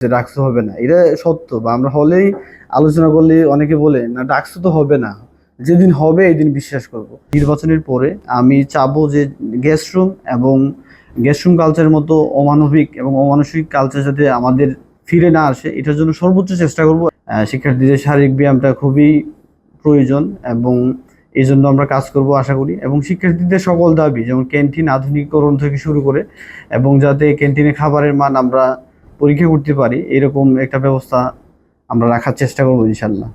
যে ডাকসু হবে না, এটা সত্য বা আমরা হলেই আলোচনা করলে অনেকে বলে, না ডাকসু তো হবে না। যেদিন হবে এই দিন বিশ্বাস করব। নির্বাচনের পরে আমি চাবো যে গেস্ট এবং গেস্ট কালচারের মতো অমানবিক এবং অমানসিক কালচার যাতে আমাদের ফিরে না আসে, এটার জন্য সর্বোচ্চ চেষ্টা করব। শিক্ষার্থীদের শারীরিক ব্যায়ামটা খুবই প্রয়োজন এবং এই জন্য আমরা কাজ করব আশা করি এবং শিক্ষার্থীদের সকল দাবি, যেমন ক্যান্টিন আধুনিকরণ থেকে শুরু করে এবং যাতে ক্যান্টিনে খাবারের মান আমরা পরীক্ষা করতে পারি, এরকম একটা ব্যবস্থা আমরা রাখার চেষ্টা করব ইনশাল্লাহ।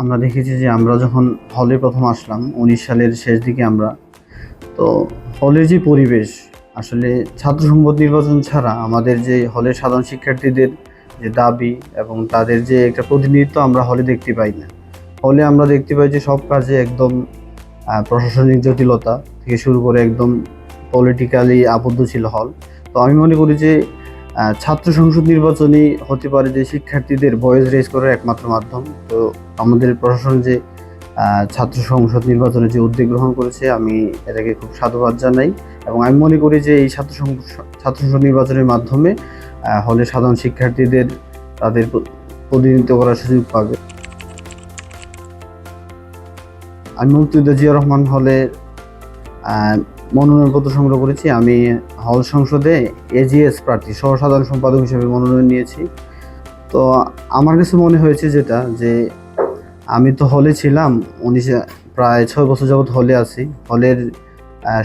আমরা দেখেছি যে আমরা যখন হলে প্রথম আসলাম, উনিশ সালের শেষ দিকে আমরা, তো হলের যে পরিবেশ, আসলে ছাত্র সংসদ নির্বাচন ছাড়া আমাদের যে হলের সাধারণ শিক্ষার্থীদের যে দাবি এবং তাদের যে একটা প্রতিনিধিত্ব আমরা হলে দেখতে পাই না। হলে আমরা দেখতে পাই যে সব কাজে একদম প্রশাসনিক জটিলতা থেকে শুরু করে একদম পলিটিক্যালি আবদ্ধ ছিল হল। তো আমি মনে করি যে ছাত্র সংসদ নির্বাচনই হতে পারে যে শিক্ষার্থীদের ভয়েস রেজ করার একমাত্র মাধ্যম। তো আমাদের প্রশাসন যে ছাত্র সংসদ নির্বাচনে যে উদ্যোগ গ্রহণ করেছে, আমি এটাকে খুব সাধুবাদ জানাই। এবং আমি মনে করি যে এই ছাত্র ছাত্র সংসদ নির্বাচনের মাধ্যমে হলে সাধারণ শিক্ষার্থীদের তাদের প্রতিনিধিত্ব করার সুযোগ পাবে। আমি মুক্তিযোদ্ধা জিয়া রহমান হলে মনোনয়নপত্র সংগ্রহ করেছি। আমি হল সংসদে এজিএস প্রার্থী সহ সাধারণ সম্পাদক হিসেবে মনোনয়ন নিয়েছি। তো আমার কাছে মনে হয়েছে যেটা, যে আমি তো হলে ছিলাম, উনিশে, প্রায় ছয় বছর যাবৎ হলে আছি। হলের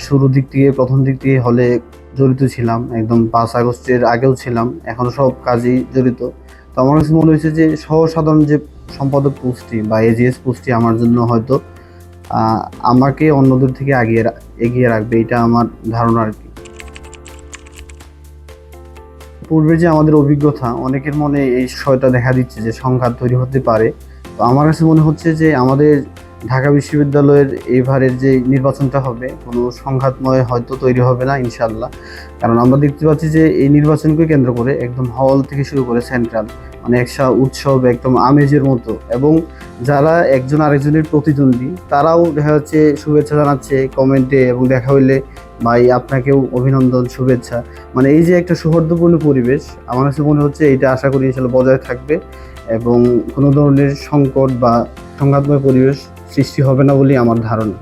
শুরুর দিক থেকে, প্রথম দিক থেকে হলে জড়িত ছিলাম, একদম পাঁচ আগস্টের আগেও ছিলাম এখনও সব কাজেই জড়িত। তো আমার কাছে মনে হয়েছে যে সহসাধারণ যে সম্পাদক পোস্টটি বা এজিএস পোস্টটি আমার জন্য হয়তো আমাকে অন্যদের থেকে আগিয়ে এগিয়ে রাখবে, এটা আমার ধারণা আর কি। পূর্বে যে আমাদের অভিজ্ঞতা, অনেকের মনে এই বিষয়টা দেখা দিচ্ছে যে সংঘাত তৈরি হতে পারে। তো আমার কাছে মনে হচ্ছে যে আমাদের ঢাকা বিশ্ববিদ্যালয়ের এবারের যে নির্বাচনটা হবে, কোনো সংঘাতময় হয়তো তৈরি হবে না ইনশাল্লাহ কারণ আমরা দেখতে পাচ্ছি যে এই নির্বাচনকে কেন্দ্র করে একদম হল থেকে শুরু করে সেন্ট্রাল মানে একটা উৎসব, একদম আমেজের মতো। এবং যারা একজন আরেকজনের প্রতিদ্বন্দ্বী, তারাও দেখা যাচ্ছে শুভেচ্ছা জানাচ্ছে কমেন্টে এবং দেখা হইলে, ভাই, আপনাকেও অভিনন্দন, শুভেচ্ছা। মানে এই যে একটা সৌহার্দ্যপূর্ণ পরিবেশ, আমার কাছে মনে হচ্ছে এটা আশা করি ইনশাল্লাহ বজায় থাকবে। এবং কোনো ধরনের সংকট বা সংঘাতময় পরিবেশ সৃষ্টি হবে না বলেই আমার ধারণা।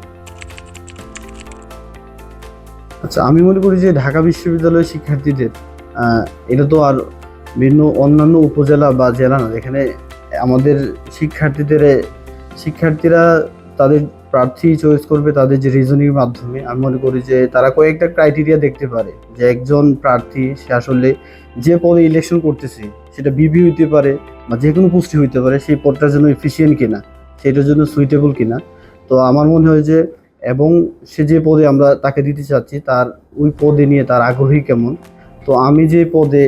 আচ্ছা আমি মনে করি যে ঢাকা বিশ্ববিদ্যালয়ের শিক্ষার্থীদের এটা তো আর ভিন্ন অন্যান্য উপজেলা বা জেলা না যেখানে আমাদের শিক্ষার্থীদের, শিক্ষার্থীরা তাদের প্রার্থী চয়েস করবে তাদের যে রিজনিং মাধ্যমে। আমি মনে করি যে তারা কয়েকটা ক্রাইটেরিয়া দেখতে পারে, যে একজন প্রার্থী, সে আসলে যে পদে ইলেকশন করতেছে, সেটা বিবি হইতে পারে বা যে কোনো পুষ্টি হইতে পারে, সেই পদটার জন্য এফিসিয়েন্ট কিনা। সেটার জন্য সুইটেবল কিনা। তো আমার মনে হয় যে, এবং সে যে পদে আমরা তাকে দিতে চাচ্ছি, তার ওই পদে নিয়ে তার আগ্রহী কেমন? তো আমি যে পদে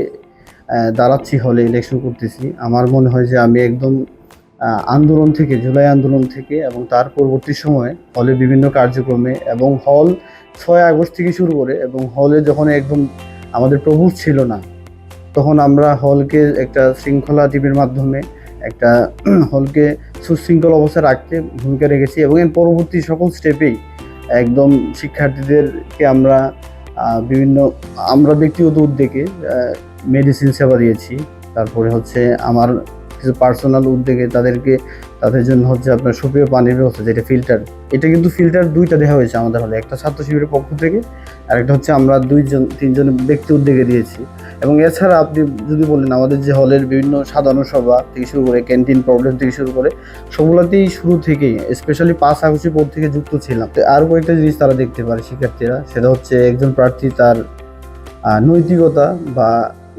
দাঁড়াচ্ছি হলে ইলেকশন করতেছি, আমার মনে হয় যে আমি একদম আন্দোলন থেকে, জুলাই আন্দোলন থেকে এবং তার পরবর্তী সময়ে হলে বিভিন্ন কার্যক্রমে এবং হল ছয় আগস্ট থেকে শুরু করে এবং হলে যখন একদম আমাদের প্রভু ছিল না, তখন আমরা হলকে একটা শৃঙ্খলা টিভির মাধ্যমে একটা হলকে সুশৃঙ্খল অবস্থায় রাখতে ভূমিকা রেখেছি এবং এর পরবর্তী সকল স্টেপেই একদম শিক্ষার্থীদেরকে আমরা বিভিন্ন, আমরা ব্যক্তিগত উদ্যোগে মেডিসিন সেবা দিয়েছি। তারপরে হচ্ছে আমার কিছু পার্সোনাল উদ্যোগে তাদেরকে, তাদের জন্য হচ্ছে আপনার সুপেয় পানির ব্যবস্থা, যেটা ফিল্টার এটা কিন্তু ফিল্টার দুইটা দেওয়া হয়েছে আমাদের হলে। একটা ছাত্র শিবিরের পক্ষ থেকে আর একটা হচ্ছে আমরা দুইজন, তিনজন ব্যক্তি উদ্যোগে দিয়েছি। এবং এছাড়া আপনি যদি বলেন আমাদের যে হলের বিভিন্ন সাধারণ সভা থেকে শুরু করে ক্যান্টিন প্রবলেম থেকে শুরু করে সবগুলোতেই শুরু থেকেই স্পেশালি পাঁচ আগস্টের পর থেকে যুক্ত ছিলাম। আর কয়েকটা জিনিস তারা দেখতে পারে শিক্ষার্থীরা, সেটা হচ্ছে একজন প্রার্থী তার নৈতিকতা বা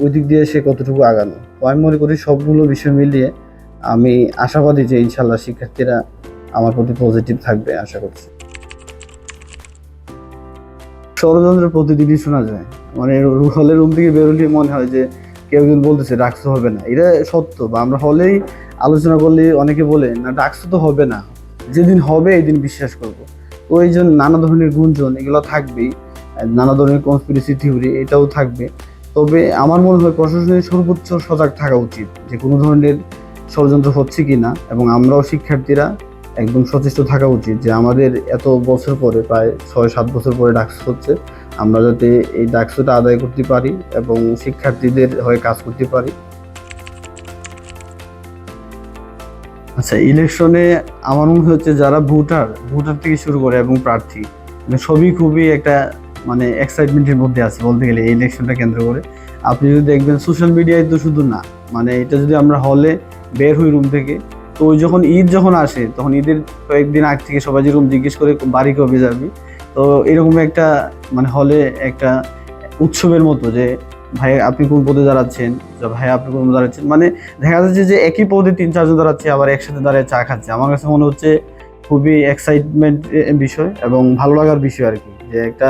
ওই দিক দিয়ে সে কতটুকু আগানো। তো আমি মনে করি সবগুলো বিষয় মিলিয়ে আমি আশাবাদী যে ইনশাল্লাহ শিক্ষার্থীরা আমার প্রতি পজিটিভ থাকবে, আশা করছি। ষড়যন্ত্র প্রতিদিনই শোনা যায়। মানে হলের রুম থেকে বেরোলে মনে হয় যে কেউ একজন বলতেছে ডাকসু হবে না। এটা সত্য। বা আমরা হলেই আলোচনা করলে অনেকে বলে, না ডাকসু তো হবে না। যেদিন হবে এই দিন বিশ্বাস করব। তো এই জন্য নানা ধরনের গুঞ্জন, এগুলো থাকবেই। নানা ধরনের কনস্পিরেসি থিওরি এটাও থাকবে। তবে আমার মনে হয় প্রশাসনের সর্বোচ্চ সজাগ থাকা উচিত যে কোনো ধরনের ষড়যন্ত্র হচ্ছে কি না এবং আমরাও শিক্ষার্থীরা একদম সচেষ্ট থাকা উচিত যে আমাদের এত বছর পরে, প্রায় ছয় সাত বছর পরে ডাকস হচ্ছে, আমরা যাতে এই ডাকসটা আদায় করতে পারি এবং শিক্ষার্থীদের হয়ে কাজ করতে পারি। আচ্ছা ইলেকশনে আমার মনে হচ্ছে যারা ভোটার ভোটার থেকে শুরু করে এবং প্রার্থী মানে সবই খুবই একটা মানে এক্সাইটমেন্টের মধ্যে আছে বলতে গেলে এই ইলেকশনটা কেন্দ্র করে। আপনি যদি দেখবেন সোশ্যাল মিডিয়ায় তো শুধু না মানে এটা যদি আমরা হলে বের হই রুম থেকে তো যখন ঈদ যখন আসে, তখন ঈদের কয়েকদিন আগ থেকে সবাই যেরকম জিজ্ঞেস করে, বাড়ি কবে যাবি? তো এরকম একটা মানে হলে একটা উৎসবের মতো যে, ভাই, আপনি কোন পদে দাঁড়াচ্ছেন? ভাই, আপনি কোন দাঁড়াচ্ছেন? মানে দেখা যাচ্ছে যে, একই পদে তিন চারজন দাঁড়াচ্ছে, আবার একসাথে দাঁড়িয়ে চা খাচ্ছে। আমার কাছে মনে হচ্ছে খুবই এক্সাইটমেন্ট বিষয় এবং ভালো লাগার বিষয় আর কি যে একটা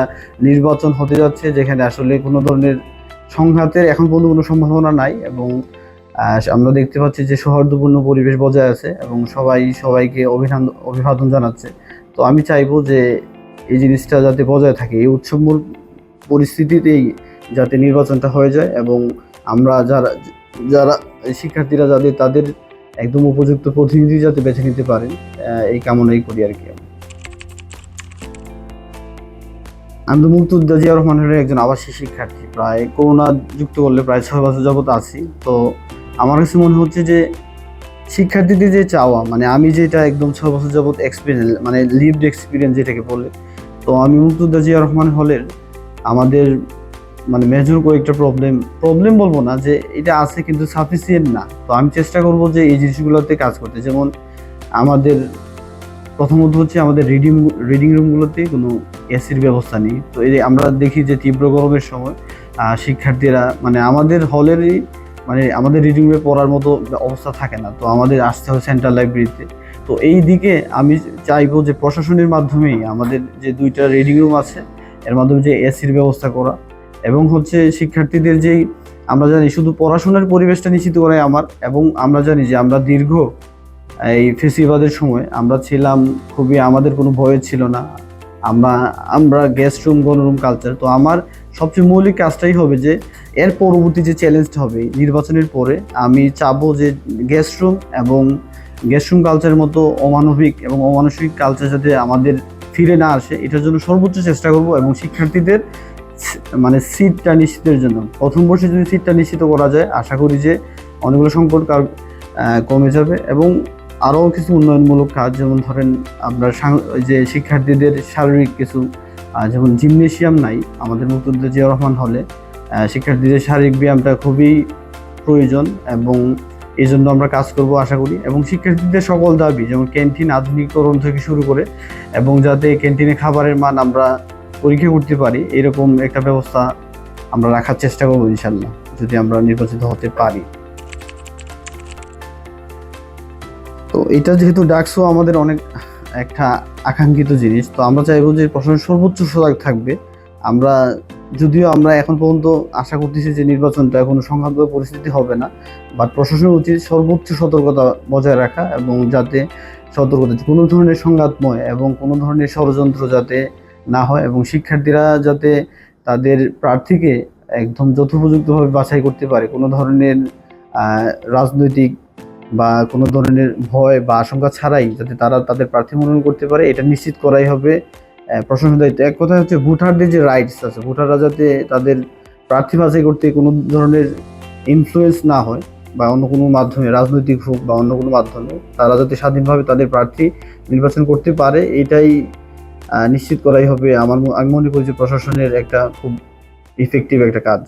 নির্বাচন হতে যাচ্ছে যেখানে আসলে কোনো ধরনের সংঘাতের এখন পর্যন্ত কোনো সম্ভাবনা নাই এবং আমরা দেখতে পাচ্ছি যে সৌহার্দ্যপূর্ণ পরিবেশ বজায় আছে এবং সবাই সবাইকে অভিনন্দন অভিবাদন জানাচ্ছে। তো আমি চাইব যে এই জিনিসটা যাতে বজায় থাকে, এই উৎসবমূল পরিস্থিতিতেই যাতে নির্বাচনটা হয়ে যায় এবং আমরা যারা যারা শিক্ষার্থীরা যাতে তাদের একদম উপযুক্ত প্রতিনিধি যাতে বেছে নিতে পারেন এই কামনাই করি আর কি। আমি। তো মুক্তুদ্দা জিয়া রহমানের একজন আবাসিক শিক্ষার্থী। প্রায় করোনা যুক্ত করলে প্রায় ছয় বছর যাবত আছি। তো আমার কাছে মনে হচ্ছে যে শিক্ষার্থীদের যে চাওয়া মানে আমি যেটা একদম ছয় বছর যাবৎ এক্সপিরিয়েন্স মানে লিভড এক্সপিরিয়েন্স যেটাকে বলে, তো আমি মুক্তুদ্দা জিয়া রহমান হলের আমাদের মানে মেজর কয়েকটা প্রবলেম প্রবলেম বলব না যে এটা আছে কিন্তু সাফিসিয়েন্ট না। তো আমি চেষ্টা করব যে এই জিনিসগুলোতে কাজ করতে। যেমন আমাদের প্রথমত হচ্ছে আমাদের রিডিং রিডিং রুমগুলোতে কোনো এসির ব্যবস্থা নেই। তো এই আমরা দেখি যে তীব্র গরমের সময় শিক্ষার্থীরা মানে আমাদের হলেরই মানে আমাদের রিডিং রুমে পড়ার মতো অবস্থা থাকে না। তো আমাদের আসতে হয় সেন্ট্রাল লাইব্রেরিতে তো এই দিকে আমি চাইব যে প্রশাসনের মাধ্যমেই আমাদের যে দুইটা রিডিং রুম আছে, এর মাধ্যমে যে এসির ব্যবস্থা করা এবং হচ্ছে শিক্ষার্থীদের যেই আমরা জানি শুধু পড়াশোনার পরিবেশটা নিশ্চিত করাই আমার এবং আমরা জানি যে আমরা দীর্ঘ এই ফেসিবাদের সময় আমরা ছিলাম খুবই, আমাদের কোনো ভয় ছিল না। আমরা আমরা গেস্ট রুম গণরুম কালচার তো আমার সবচেয়ে মৌলিক কাজটাই হবে যে এর পরবর্তী যে চ্যালেঞ্জটা হবে নির্বাচনের পরে, আমি চাবো যে গেস্ট রুম এবং গেস্ট রুম কালচারের মতো অমানবিক এবং অমানসিক কালচার যাতে আমাদের ফিরে না আসে, এটার জন্য সর্বোচ্চ চেষ্টা করব এবং শিক্ষার্থীদের মানে সিটটা নিশ্চিতের জন্য। প্রথম বর্ষে যদি সিটটা নিশ্চিত করা যায়, আশা করি যে অনেকগুলো সংকট কার- কমে যাবে এবং আরও কিছু উন্নয়নমূলক কাজ, যেমন ধরেন ওই যে শিক্ষার্থীদের শারীরিক কিছু যেমন জিমনেশিয়াম নাই, আমাদের মুক্তিযুদ্ধ জিয়া রহমান হলে শিক্ষার্থীদের শারীরিক ব্যায়ামটা খুবই প্রয়োজন এবং এই জন্য আমরা কাজ করব, আশা করি। এবং শিক্ষার্থীদের সকল দাবি, যেমন ক্যান্টিন আধুনিকরণ থেকে শুরু করে এবং যাতে ক্যান্টিনে খাবারের মান আমরা পরীক্ষা করতে পারি, এরকম একটা ব্যবস্থা আমরা রাখার চেষ্টা করব ইনশাল্লাহ যদি আমরা নির্বাচিত হতে পারি। তো এটা যেহেতু ডাকসো আমাদের অনেক একটা আকাঙ্ক্ষিত জিনিস, তো আমরা চাইব যে প্রশাসন সর্বোচ্চ সজাগ থাকবে। আমরা যদিও আমরা এখন পর্যন্ত আশা করতেছি যে নির্বাচনটা কোনো সংঘাত পরিস্থিতি হবে না বাট প্রশাসনের উচিত সর্বোচ্চ সতর্কতা বজায় রাখা এবং যাতে সতর্কতা, কোনো ধরনের সংঘাতময় এবং কোনো ধরনের ষড়যন্ত্র যাতে না হয় এবং শিক্ষার্থীরা যাতে তাদের প্রার্থীকে একদম যথোপযুক্তভাবে বাছাই করতে পারে, কোনো ধরনের রাজনৈতিক বা কোনো ধরনের ভয় বা আশঙ্কা ছাড়াই যাতে তারা তাদের প্রার্থী মনোনয়ন করতে পারে, এটা নিশ্চিত করাই হবে আহ, প্রশাসনের দায়িত্ব এক কথা হচ্ছে ভোটারদের যে রাইটস আছে ভোটাররা যাতে তাদের প্রার্থী বাছাই করতে কোনো ধরনের ইনফ্লুয়েন্স না হয় বা অন্য কোনো মাধ্যমে রাজনৈতিক হোক বা অন্য কোনো মাধ্যমে তারা যাতে স্বাধীনভাবে তাদের প্রার্থী নির্বাচন করতে পারে এটাই নিশ্চিত করাই হবে। আমার আমি মনে করি যে প্রশাসনের একটা খুব ইফেক্টিভ একটা কাজ।